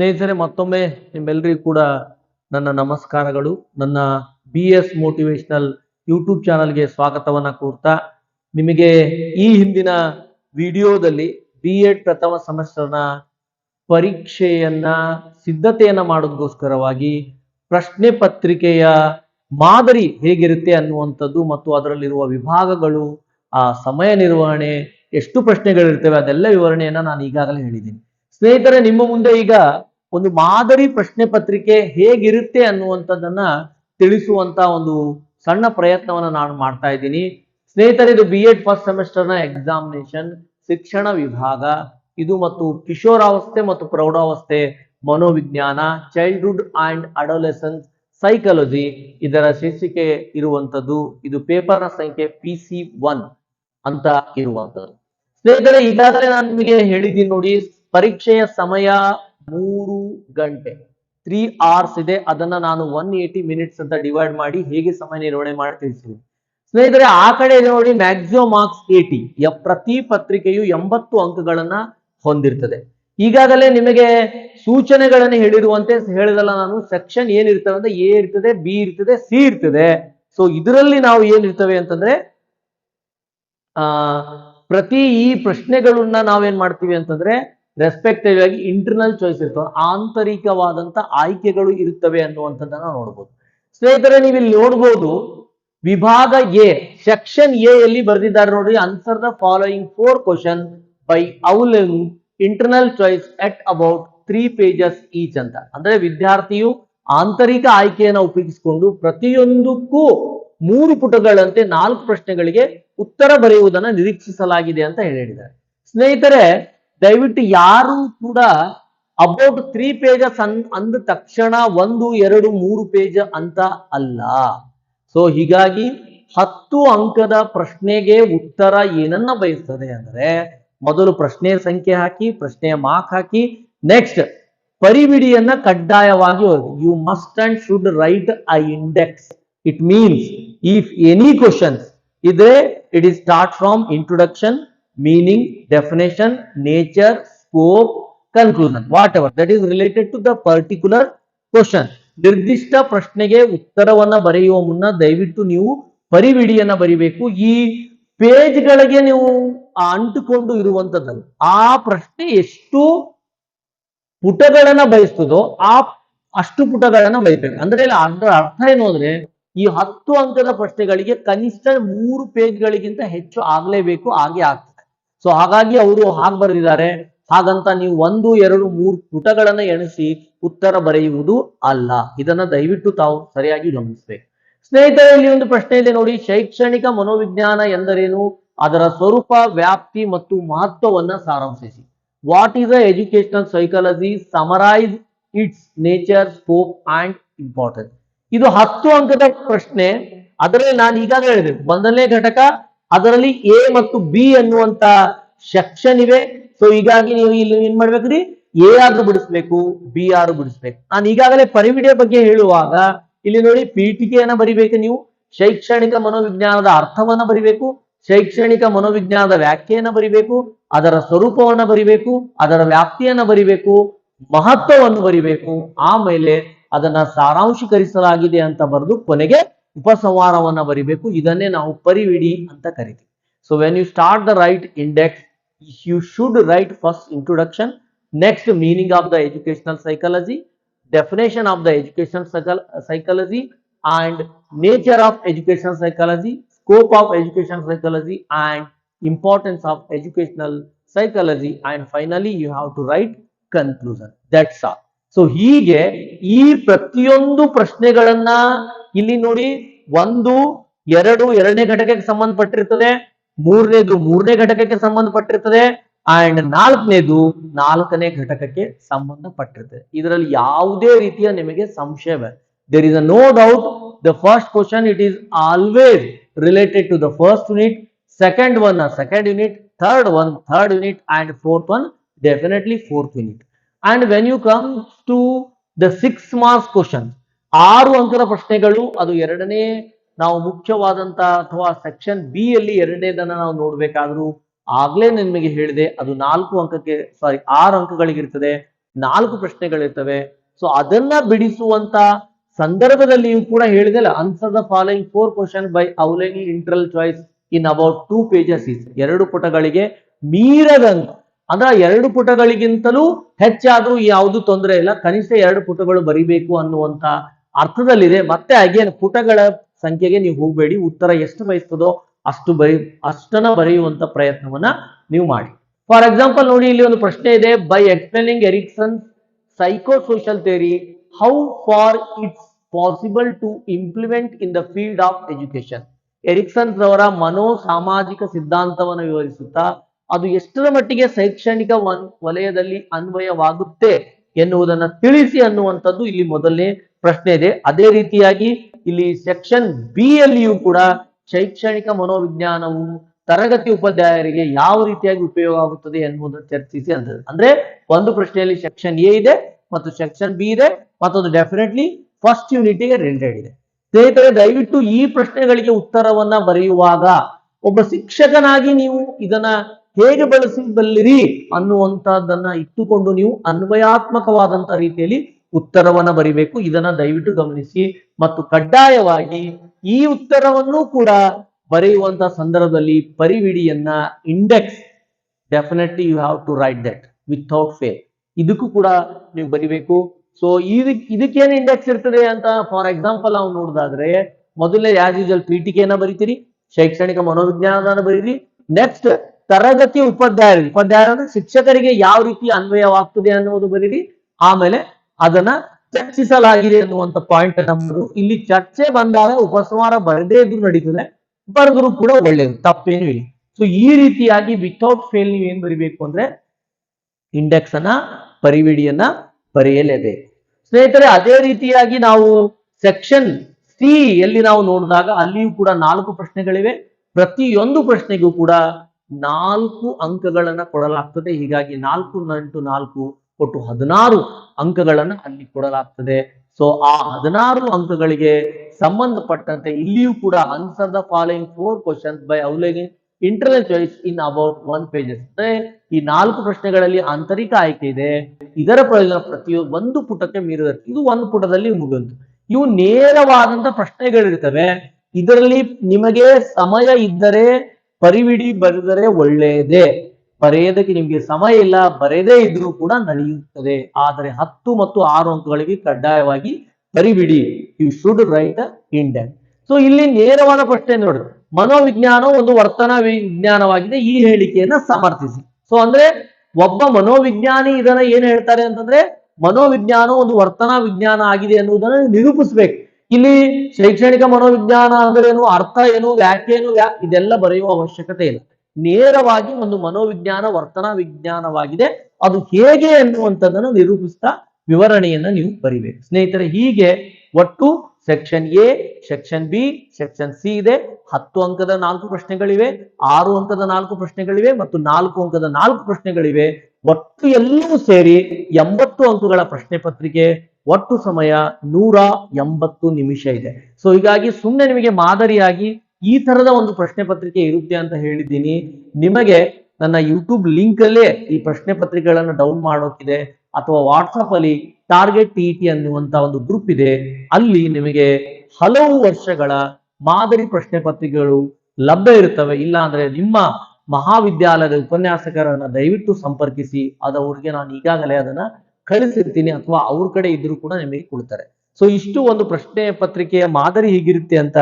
ಸ್ನೇಹಿತರೆ, ಮತ್ತೊಮ್ಮೆ ನಿಮ್ಮೆಲ್ಲರಿಗೂ ಕೂಡ ನನ್ನ ನಮಸ್ಕಾರಗಳು. ನನ್ನ ಬಿ ಎಸ್ ಮೋಟಿವೇಶನಲ್ ಯೂಟ್ಯೂಬ್ ಚಾನಲ್ಗೆ ಸ್ವಾಗತವನ್ನ ಕೋರ್ತಾ, ನಿಮಗೆ ಈ ಹಿಂದಿನ ವಿಡಿಯೋದಲ್ಲಿ ಬಿ ಎಡ್ ಪ್ರಥಮ ಸೆಮಿಸ್ಟರ್ನ ಪರೀಕ್ಷೆಯನ್ನ, ಸಿದ್ಧತೆಯನ್ನ ಮಾಡೋದಕ್ಕೋಸ್ಕರವಾಗಿ ಪ್ರಶ್ನೆ ಪತ್ರಿಕೆಯ ಮಾದರಿ ಹೇಗಿರುತ್ತೆ ಅನ್ನುವಂಥದ್ದು ಮತ್ತು ಅದರಲ್ಲಿರುವ ವಿಭಾಗಗಳು, ಆ ಸಮಯ ನಿರ್ವಹಣೆ, ಎಷ್ಟು ಪ್ರಶ್ನೆಗಳಿರ್ತವೆ ಅದೆಲ್ಲ ವಿವರಣೆಯನ್ನ ನಾನು ಈಗಾಗಲೇ ಹೇಳಿದ್ದೀನಿ. ಸ್ನೇಹಿತರೆ, ನಿಮ್ಮ ಮುಂದೆ ಈಗ ಒಂದು ಮಾದರಿ ಪ್ರಶ್ನೆ ಪತ್ರಿಕೆ ಹೇಗಿರುತ್ತೆ ಅನ್ನುವಂಥದ್ದನ್ನ ತಿಳಿಸುವಂತ ಒಂದು ಸಣ್ಣ ಪ್ರಯತ್ನವನ್ನ ನಾನು ಮಾಡ್ತಾ ಇದ್ದೀನಿ. ಸ್ನೇಹಿತರೆ, ಇದು ಬಿ ಎಡ್ ಫಸ್ಟ್ ಸೆಮಿಸ್ಟರ್ನ ಎಕ್ಸಾಮಿನೇಷನ್ ಶಿಕ್ಷಣ ವಿಭಾಗ. ಇದು ಮತ್ತು ಕಿಶೋರಾವಸ್ಥೆ ಮತ್ತು ಪ್ರೌಢಾವಸ್ಥೆ, ಮನೋವಿಜ್ಞಾನ ಚೈಲ್ಡ್ಹುಡ್ ಅಂಡ್ ಅಡೋಲೆಸನ್ಸ್ ಸೈಕಾಲಜಿ ಇದರ ಶೀರ್ಷಿಕೆ ಇರುವಂತದ್ದು ಇದು ಪೇಪರ್ನ ಸಂಖ್ಯೆ ಪಿ ಸಿ ಒನ್ ಅಂತ ಇರುವಂತದ್ದು ಸ್ನೇಹಿತರೆ, ಈಗಾಗಲೇ ನಾನು ನಿಮಗೆ ಹೇಳಿದ್ದೀನಿ ನೋಡಿ, ಪರೀಕ್ಷೆಯ ಸಮಯ ಮೂರು ಗಂಟೆ. ತ್ರೀ ಅವರ್ಸ್ ಇದೆ. ಅದನ್ನ ನಾನು ಒನ್ ಏಟಿ ಮಿನಿಟ್ಸ್ ಅಂತ ಡಿವೈಡ್ ಮಾಡಿ ಹೇಗೆ ಸಮಯ ನಿರ್ವಹಣೆ ಮಾಡಿ, ತಿಳಿಸ್ತೀನಿ. ಸ್ನೇಹಿತರೆ, ಆ ಕಡೆ ನೋಡಿ ಮ್ಯಾಕ್ಸಿಮಮ್ ಮಾರ್ಕ್ಸ್ ಏಟಿ ಪ್ರತಿ ಪತ್ರಿಕೆಯು ಎಂಬತ್ತು ಅಂಕಗಳನ್ನ ಹೊಂದಿರ್ತದೆ. ಈಗಾಗಲೇ ನಿಮಗೆ ಸೂಚನೆಗಳನ್ನು ಹೇಳಿರುವಂತೆ ಹೇಳಿದಲ್ಲ ನಾನು ಸೆಕ್ಷನ್ ಏನಿರ್ತವೆ ಅಂದ್ರೆ ಎ ಇರ್ತದೆ, ಬಿ ಇರ್ತದೆ, ಸಿ ಇರ್ತದೆ. ಸೊ ಇದರಲ್ಲಿ ನಾವು ಏನಿರ್ತವೆ ಅಂತಂದ್ರೆ, ಆ, ಪ್ರತಿ ಈ ಪ್ರಶ್ನೆಗಳನ್ನ ನಾವೇನ್ ಮಾಡ್ತೀವಿ ಅಂತಂದ್ರೆ ರೆಸ್ಪೆಕ್ಟಿವ್ ಆಗಿ ಇಂಟರ್ನಲ್ ಚಾಯ್ಸ್ ಇರ್ತವೆ ಆಂತರಿಕವಾದಂತ ಆಯ್ಕೆಗಳು ಇರುತ್ತವೆ ಅನ್ನುವಂಥದ್ದನ್ನ ನೋಡ್ಬೋದು. ಸ್ನೇಹಿತರೆ ನೀವು ಇಲ್ಲಿ ನೋಡ್ಬೋದು ವಿಭಾಗ ಎ ಸೆಕ್ಷನ್ ಎ ಯಲ್ಲಿ ಬರೆದಿದ್ದಾರೆ ನೋಡಿ answer the following four question by allowing internal choice at about three pages each ಅಂತ. ಅಂದ್ರೆ ವಿದ್ಯಾರ್ಥಿಯು ಆಂತರಿಕ ಆಯ್ಕೆಯನ್ನು ಉಪಯೋಗಿಸಿಕೊಂಡು ಪ್ರತಿಯೊಂದಕ್ಕೂ ಮೂರು ಪುಟಗಳಂತೆ ನಾಲ್ಕು ಪ್ರಶ್ನೆಗಳಿಗೆ ಉತ್ತರ ಬರೆಯುವುದನ್ನ ನಿರೀಕ್ಷಿಸಲಾಗಿದೆ ಅಂತ ಹೇಳಿದ್ದಾರೆ. ಸ್ನೇಹಿತರೆ ದಯವಿಟ್ಟು ಯಾರು ಕೂಡ ಅಬೌಟ್ ತ್ರೀ ಪೇಜಸ್ ಅನ್, ಅಂದ ತಕ್ಷಣ ಒಂದು, ಎರಡು, ಮೂರು ಪೇಜ್ ಅಂತ ಅಲ್ಲ. ಸೊ ಹೀಗಾಗಿ ಹತ್ತು ಅಂಕದ ಪ್ರಶ್ನೆಗೆ ಉತ್ತರ ಏನನ್ನ ಬಯಸ್ತದೆ ಅಂದ್ರೆ ಮೊದಲು ಪ್ರಶ್ನೆ ಸಂಖ್ಯೆ ಹಾಕಿ, ಪ್ರಶ್ನೆಯ ಮಾರ್ಕ್ ಹಾಕಿ ನೆಕ್ಸ್ಟ್ ಪರಿವಿಡಿಯನ್ನ ಕಡ್ಡಾಯವಾಗಿ you must and should write a index it means if any questions ಇದ್ರೆ it is start from introduction meaning definition, nature, scope conclusion, what that that related to the particular question ನಿರ್ದಿಷ್ಟ ಪ್ರಶ್ನೆಗೆ ಉತ್ತರವನ್ನ ಬರೆಯುವ ಮುನ್ನ ದಯವಿಟ್ಟು ನೀವು ಪರಿವಿಡಿಯನ್ನ ಬರಿಬೇಕು. ಈ ಪೇಜ್ಗಳಿಗೆ ನೀವು ಅಂಟುಕೊಂಡು ಇರುವಂತದ್ದಲ್ಲ. ಆ ಪ್ರಶ್ನೆ ಎಷ್ಟು ಪುಟಗಳನ್ನ ಬಯಸ್ತದೋ ಆ ಅಷ್ಟು ಪುಟಗಳನ್ನ ಬಯಸ್ಬೇಕು ಅಂದ್ರೆ ಅದರ ಅರ್ಥ ಏನು ಅಂದ್ರೆ ಈ ಹತ್ತು ಅಂಕದ ಪ್ರಶ್ನೆಗಳಿಗೆ ಕನಿಷ್ಠ ಮೂರು ಪೇಜ್ಗಳಿಗಿಂತ ಹೆಚ್ಚು ಆಗ್ಲೇಬೇಕು ಹಾಗೆ ಆಗ್ತದೆ. ಸೊ ಹಾಗಾಗಿ ಅವರು ಹಾಗೆ ಬರೆದಿದ್ದಾರೆ. ಹಾಗಂತ ನೀವು ಒಂದು, ಎರಡು, ಮೂರು ಪುಟಗಳನ್ನ ಎಣಿಸಿ ಉತ್ತರ ಬರೆಯುವುದು ಅಲ್ಲ. ಇದನ್ನ ದಯವಿಟ್ಟು ತಾವು ಸರಿಯಾಗಿ ಗಮನಿಸಬೇಕು ಸ್ನೇಹಿತರೆ, ಇಲ್ಲಿ ಒಂದು ಪ್ರಶ್ನೆ ಇದೆ ನೋಡಿ. ಶೈಕ್ಷಣಿಕ ಮನೋವಿಜ್ಞಾನ ಎಂದರೇನು? ಅದರ ಸ್ವರೂಪ, ವ್ಯಾಪ್ತಿ ಮತ್ತು ಮಹತ್ವವನ್ನ ಸಾರಾಂಶಿಸಿ. What is a educational psychology summarise its nature scope and importance ಇದು ಹತ್ತು ಅಂಕದ ಪ್ರಶ್ನೆ. ಅದರಲ್ಲಿ ನಾನು ಈಗಾಗಲೇ ಹೇಳಿದೆ. ಒಂದನೇ ಘಟಕ ಅದರಲ್ಲಿ ಎ ಮತ್ತು ಬಿ ಅನ್ನುವಂತ ಸೆಕ್ಷನ್ ಇವೆ. ಸೊ ಹೀಗಾಗಿ ನೀವು ಇಲ್ಲಿ ಏನ್ ಮಾಡ್ಬೇಕ್ರಿ? ಎ ಆದ್ರೂ ಬಿಡಿಸ್ಬೇಕು ಬಿ ಆರು ಬಿಡಿಸ್ಬೇಕು. ನಾನು ಈಗಾಗಲೇ ಪರಿವಿಡಿಯ ಬಗ್ಗೆ ಹೇಳುವಾಗ, ಇಲ್ಲಿ ನೋಡಿ ಪೀಠಿಕೆಯನ್ನ ಬರಿಬೇಕು ನೀವು, ಶೈಕ್ಷಣಿಕ ಮನೋವಿಜ್ಞಾನದ ಅರ್ಥವನ್ನ ಬರಿಬೇಕು, ಶೈಕ್ಷಣಿಕ ಮನೋವಿಜ್ಞಾನದ ವ್ಯಾಖ್ಯೆಯನ್ನ ಬರಿಬೇಕು, ಅದರ ಸ್ವರೂಪವನ್ನ ಬರಿಬೇಕು, ಅದರ ವ್ಯಾಪ್ತಿಯನ್ನ ಬರಿಬೇಕು, ಮಹತ್ವವನ್ನು ಬರಿಬೇಕು, ಆಮೇಲೆ ಅದನ್ನ ಸಾರಾಂಶೀಕರಿಸಲಾಗಿದೆ ಅಂತ ಬರೆದು ಕೊನೆಗೆ ಉಪಸಂಹಾರವನ್ನ ಬರಿಬೇಕು ಇದನ್ನೇ ನಾವು ಪರಿವಿಡಿ ಅಂತ ಕರಿತೀವಿ so when you start the write index you should write first introduction next meaning of the educational psychology definition of the education psychology and nature of education psychology, scope of education psychology and importance of educational psychology and finally you have to write conclusion. That's all. So ಹೀಗೆ ಈ ಪ್ರತಿಯೊಂದು ಪ್ರಶ್ನೆಗಳನ್ನ ಇಲ್ಲಿ ನೋಡಿ ಒಂದು, ಎರಡು, ಎರಡನೇ ಘಟಕಕ್ಕೆ ಸಂಬಂಧಪಟ್ಟಿರ್ತದೆ, ಮೂರನೇದು ಮೂರನೇ ಘಟಕಕ್ಕೆ ಸಂಬಂಧಪಟ್ಟಿರ್ತದೆ ಅಂಡ್ ನಾಲ್ಕನೇದು ನಾಲ್ಕನೇ ಘಟಕಕ್ಕೆ ಸಂಬಂಧಪಟ್ಟಿರ್ತದೆ. ಇದರಲ್ಲಿ ಯಾವುದೇ ರೀತಿಯ ನಿಮಗೆ ಸಂಶಯವೇ there is a no doubt the first question it is always related to the first unit second one second unit third one third unit and fourth one definitely fourth unit and when you come to the six marks question ಆರು ಅಂಕದ ಪ್ರಶ್ನೆಗಳು, ಅದು ಎರಡನೇ ನಾವು ಮುಖ್ಯವಾದಂತ ಅಥವಾ section B ಅಲ್ಲಿ ಎರಡನೇದನ್ನ ನಾವು ನೋಡ್ಬೇಕಾದ್ರೂ ಆಗ್ಲೇ ನಿಮಗೆ ಹೇಳಿದೆ, ಅದು ನಾಲ್ಕು ಅಂಕಕ್ಕೆ ಸಾರಿ ಆರು ಅಂಕಗಳಿಗಿರ್ತದೆ ನಾಲ್ಕು ಪ್ರಶ್ನೆಗಳಿರ್ತವೆ. ಸೊ ಅದನ್ನ ಬಿಡಿಸುವಂತ ಸಂದರ್ಭದಲ್ಲಿಯೂ ಕೂಡ ಹೇಳಿದಲ್ಲ answer the following four question by allowing internal choice in about two pages is ಎರಡು ಪುಟಗಳಿಗೆ ಮೀರದಂತ ಅಂದ್ರೆ ಎರಡು ಪುಟಗಳಿಗಿಂತಲೂ ಹೆಚ್ಚಾದ್ರೂ ಯಾವುದು ತೊಂದರೆ ಇಲ್ಲ, ಕನಿಷ್ಠ ಎರಡು ಪುಟಗಳು ಬರಿಬೇಕು ಅನ್ನುವಂತ ಅರ್ಥದಲ್ಲಿದೆ. ಮತ್ತೆ ಅಗೇನ್ ಪುಟಗಳ ಸಂಖ್ಯೆಗೆ ನೀವು ಹೋಗಬೇಡಿ. ಉತ್ತರ ಎಷ್ಟು ಬಯಸ್ತದೋ ಅಷ್ಟು ಬರಿ, ಅಷ್ಟನ್ನ ಬರೆಯುವಂತ ಪ್ರಯತ್ನವನ್ನ ನೀವು ಮಾಡಿ. ಫಾರ್ ಎಕ್ಸಾಂಪಲ್ ನೋಡಿ, ಇಲ್ಲಿ ಒಂದು ಪ್ರಶ್ನೆ ಇದೆ. By explaining Erikson psycho social theory how far it's possible to implement in the field of education Erikson ಅವರ ಮನೋ ಸಾಮಾಜಿಕ ಸಿದ್ಧಾಂತವನ್ನು ವಿವರಿಸುತ್ತಾ, ಅದು ಎಷ್ಟರ ಮಟ್ಟಿಗೆ ಶೈಕ್ಷಣಿಕ ವಲಯದಲ್ಲಿ ಅನ್ವಯವಾಗುತ್ತೆ? ಎನ್ನುವುದನ್ನ ತಿಳಿಸಿ ಅನ್ನುವಂಥದ್ದು ಇಲ್ಲಿ ಮೊದಲನೇ ಪ್ರಶ್ನೆ ಇದೆ. ಅದೇ ರೀತಿಯಾಗಿ ಇಲ್ಲಿ ಸೆಕ್ಷನ್ ಬಿ ಯಲ್ಲಿಯೂ ಕೂಡ ಶೈಕ್ಷಣಿಕ ಮನೋವಿಜ್ಞಾನವು ತರಗತಿ ಉಪಾಧ್ಯಾಯರಿಗೆ ಯಾವ ರೀತಿಯಾಗಿ ಉಪಯೋಗ ಆಗುತ್ತದೆ ಎನ್ನುವುದನ್ನು ಚರ್ಚಿಸಿ ಅಂತ. ಅಂದ್ರೆ ಒಂದು ಪ್ರಶ್ನೆಯಲ್ಲಿ ಸೆಕ್ಷನ್ ಎ ಇದೆ, ಮತ್ತು ಸೆಕ್ಷನ್ ಬಿ ಇದೆ, ಮತ್ತೊಂದು ಡೆಫಿನೆಟ್ಲಿ ಫಸ್ಟ್ ಯೂನಿಟಿಗೆ ರಿಲೇಟೆಡ್ ಇದೆ. ಸ್ನೇಹಿತರೆ, ದಯವಿಟ್ಟು ಈ ಪ್ರಶ್ನೆಗಳಿಗೆ ಉತ್ತರವನ್ನ ಬರೆಯುವಾಗ ಒಬ್ಬ ಶಿಕ್ಷಕನಾಗಿ ನೀವು ಇದನ್ನ ಹೇಗೆ ಬಳಸಬಲ್ಲಿರಿ ಅನ್ನುವಂತಹದ್ದನ್ನ ಇಟ್ಟುಕೊಂಡು ನೀವು ಅನ್ವಯಾತ್ಮಕವಾದಂತಹ ರೀತಿಯಲ್ಲಿ ಉತ್ತರವನ್ನ ಬರಿಬೇಕು. ಇದನ್ನ ದಯವಿಟ್ಟು ಗಮನಿಸಿ ಮತ್ತು ಕಡ್ಡಾಯವಾಗಿ ಈ ಉತ್ತರವನ್ನು ಕೂಡ ಬರೆಯುವಂತ ಸಂದರ್ಭದಲ್ಲಿ ಪರಿವಿಡಿಯನ್ನ index definitely you have to write that without fail ಇದಕ್ಕೂ ಕೂಡ ನೀವು ಬರಿಬೇಕು. ಸೊ ಇದಕ್, ಇದಕ್ಕೇನು ಇಂಡೆಕ್ಸ್ ಇರ್ತದೆ ಅಂತ ಫಾರ್ ಎಕ್ಸಾಂಪಲ್ ನಾವು ನೋಡೋದಾದ್ರೆ ಮೊದಲನೇ ಯಾಸ್ ಯೂಸಲ್ ಪೀಠಿಕೆಯನ್ನ ಬರಿತೀರಿ, ಶೈಕ್ಷಣಿಕ ಮನೋವಿಜ್ಞಾನದ ಬರೀರಿ ನೆಕ್ಸ್ಟ್ ತರಗತಿ ಉಪಾಧ್ಯಾಯರು ಉಪಾಧ್ಯಾಯ ಅಂದ್ರೆ ಶಿಕ್ಷಕರಿಗೆ ಯಾವ ರೀತಿ ಅನ್ವಯವಾಗ್ತದೆ ಅನ್ನುವುದು ಬರೀರಿ. ಆಮೇಲೆ ಅದನ್ನ ಚರ್ಚಿಸಲಾಗಿದೆ ಅನ್ನುವಂತ ಪಾಯಿಂಟ್ ನಮ್ಮದು. ಇಲ್ಲಿ ಚರ್ಚೆ ಬಂದಾಗ ಉಪಸಂಹಾರ ಬರದೇ ಇದ್ರು ನಡೀತದೆ, ಬರೆದ್ರು ಕೂಡ ಒಳ್ಳೇದು ತಪ್ಪೇನು ಇಲ್ಲ. ಸೊ ಈ ರೀತಿಯಾಗಿ ವಿತೌಟ್ ಫೇಲ್ ನೀವು ಏನ್ ಬರಿಬೇಕು ಅಂದ್ರೆ ಇಂಡೆಕ್ಸ್ ಅನ್ನ, ಪರಿವಿಡಿಯನ್ನ ಬರೆಯಲೇಬೇಕು. ಸ್ನೇಹಿತರೆ, ಅದೇ ರೀತಿಯಾಗಿ ನಾವು ಸೆಕ್ಷನ್ ಸಿ ಎಲ್ಲಿ ನಾವು ನೋಡಿದಾಗ ಅಲ್ಲಿಯೂ ಕೂಡ ನಾಲ್ಕು ಪ್ರಶ್ನೆಗಳಿವೆ. ಪ್ರತಿಯೊಂದು ಪ್ರಶ್ನೆಗೂ ಕೂಡ ನಾಲ್ಕು ಅಂಕಗಳನ್ನ ಕೊಡಲಾಗ್ತದೆ. ಹೀಗಾಗಿ ನಾಲ್ಕು ನಂಟು ನಾಲ್ಕು ಒಟ್ಟು ಹದಿನಾರು ಅಂಕಗಳನ್ನ ಅಲ್ಲಿ ಕೊಡಲಾಗ್ತದೆ. ಸೊ ಆ ಹದಿನಾರು ಅಂಕಗಳಿಗೆ ಸಂಬಂಧಪಟ್ಟಂತೆ ಇಲ್ಲಿಯೂ ಕೂಡ answer the following four questions by allowing internal choice in about one pages ಅಂದ್ರೆ ಈ ನಾಲ್ಕು ಪ್ರಶ್ನೆಗಳಲ್ಲಿ ಆಂತರಿಕ ಆಯ್ಕೆ ಇದೆ. ಇದರ ಪ್ರಯೋಜನ ಪ್ರತಿಯೊಂದು ಒಂದು ಪುಟಕ್ಕೆ ಮೀರಿದ ಇದು ಒಂದು ಪುಟದಲ್ಲಿ ಮುಗಿದು ಇವು ನೇರವಾದಂತ ಪ್ರಶ್ನೆಗಳಿರ್ತವೆ. ಇದರಲ್ಲಿ ನಿಮಗೆ ಸಮಯ ಇದ್ದರೆ ಪರಿವಿಡಿ ಬರೆದರೆ ಒಳ್ಳೆಯದೇ. ಬರೆಯೋದಕ್ಕೆ ನಿಮಗೆ ಸಮಯ ಇಲ್ಲ ಬರೆಯದೇ ಇದ್ರೂ ಕೂಡ ನಡೆಯುತ್ತದೆ. ಆದರೆ ಹತ್ತು ಮತ್ತು ಆರು ಅಂಕಗಳಿಗೆ ಕಡ್ಡಾಯವಾಗಿ ಪರಿಬಿಡಿ you should write index so ಇಲ್ಲಿ ನೇರವಾದ ಪ್ರಶ್ನೆ ನೋಡಿ ಮನೋವಿಜ್ಞಾನ ಒಂದು ವರ್ತನಾ ವಿಜ್ಞಾನವಾಗಿದೆ. ಈ ಹೇಳಿಕೆಯನ್ನ ಸಮರ್ಥಿಸಿ. ಸೊ ಅಂದ್ರೆ ಒಬ್ಬ ಮನೋವಿಜ್ಞಾನಿ ಇದನ್ನ ಏನ್ ಹೇಳ್ತಾರೆ ಅಂತಂದ್ರೆ ಮನೋವಿಜ್ಞಾನ ಒಂದು ವರ್ತನಾ ವಿಜ್ಞಾನ ಆಗಿದೆ ಅನ್ನುವುದನ್ನು ನಿರೂಪಿಸ್ಬೇಕು. ಇಲ್ಲಿ ಶೈಕ್ಷಣಿಕ ಮನೋವಿಜ್ಞಾನ ಅಂದ್ರೇನು ಅರ್ಥ ಏನು, ವ್ಯಾಖ್ಯೆ ಏನು ಇದೆಲ್ಲ ಬರೆಯುವ ಅವಶ್ಯಕತೆ ಇಲ್ಲ. ನೇರವಾಗಿ ಒಂದು ಮನೋವಿಜ್ಞಾನ, ವರ್ತನಾ ವಿಜ್ಞಾನವಾಗಿದೆ. ಅದು ಹೇಗೆ ಎನ್ನುವಂಥದ್ದನ್ನು ನಿರೂಪಿಸ್ತಾ ವಿವರಣೆಯನ್ನ ನೀವು ಬರಿಬೇಕು. ಸ್ನೇಹಿತರೆ, ಹೀಗೆ ಒಟ್ಟು section A section B section C ಇದೆ. ಹತ್ತು ಅಂಕದ ನಾಲ್ಕು ಪ್ರಶ್ನೆಗಳಿವೆ, ಆರು ಅಂಕದ ನಾಲ್ಕು ಪ್ರಶ್ನೆಗಳಿವೆ ಮತ್ತು ನಾಲ್ಕು ಅಂಕದ ನಾಲ್ಕು ಪ್ರಶ್ನೆಗಳಿವೆ. ಒಟ್ಟು ಎಲ್ಲವೂ ಸೇರಿ ಎಂಬತ್ತು ಅಂಕಗಳ ಪ್ರಶ್ನೆ ಪತ್ರಿಕೆ ಒಟ್ಟು ಸಮಯ ನೂರ ಎಂಬತ್ತು ನಿಮಿಷ ಇದೆ. ಸೊ ಹೀಗಾಗಿ ಸುಮ್ಮನೆ ನಿಮಗೆ ಮಾದರಿಯಾಗಿ ಈ ತರದ ಒಂದು ಪ್ರಶ್ನೆ ಪತ್ರಿಕೆ ಇರುತ್ತೆ ಅಂತ ಹೇಳಿದ್ದೀನಿ. ನಿಮಗೆ ನನ್ನ ಯೂಟ್ಯೂಬ್ ಲಿಂಕ್ ಅಲ್ಲೇ ಈ ಪ್ರಶ್ನೆ ಪತ್ರಿಕೆಗಳನ್ನು ಡೌನ್ ಮಾಡೋಕಿದೆ ಅಥವಾ ವಾಟ್ಸಪ್ ಅಲ್ಲಿ ಟಾರ್ಗೆಟ್ ಟಿ ಟಿ ಅನ್ನುವಂತ ಒಂದು ಗ್ರೂಪ್ ಇದೆ. ಅಲ್ಲಿ ನಿಮಗೆ ಹಲವು ವರ್ಷಗಳ ಮಾದರಿ ಪ್ರಶ್ನೆ ಪತ್ರಿಕೆಗಳು ಲಭ್ಯ ಇರುತ್ತವೆ ಇಲ್ಲ ಅಂದ್ರೆ ನಿಮ್ಮ ಮಹಾವಿದ್ಯಾಲಯದ ಉಪನ್ಯಾಸಕರನ್ನ ದಯವಿಟ್ಟು ಸಂಪರ್ಕಿಸಿ. ಅದವರಿಗೆ ನಾನು ಈಗಾಗಲೇ ಅದನ್ನ ಕಳಿಸಿರ್ತೀನಿ ಅಥವಾ ಅವ್ರ ಕಡೆ ಇದ್ರು ಕೂಡ ನಿಮಗೆ ಕೊಡ್ತಾರೆ. ಸೊ ಇಷ್ಟು ಒಂದು ಪ್ರಶ್ನೆ ಪತ್ರಿಕೆಯ ಮಾದರಿ ಹೇಗಿರುತ್ತೆ ಅಂತ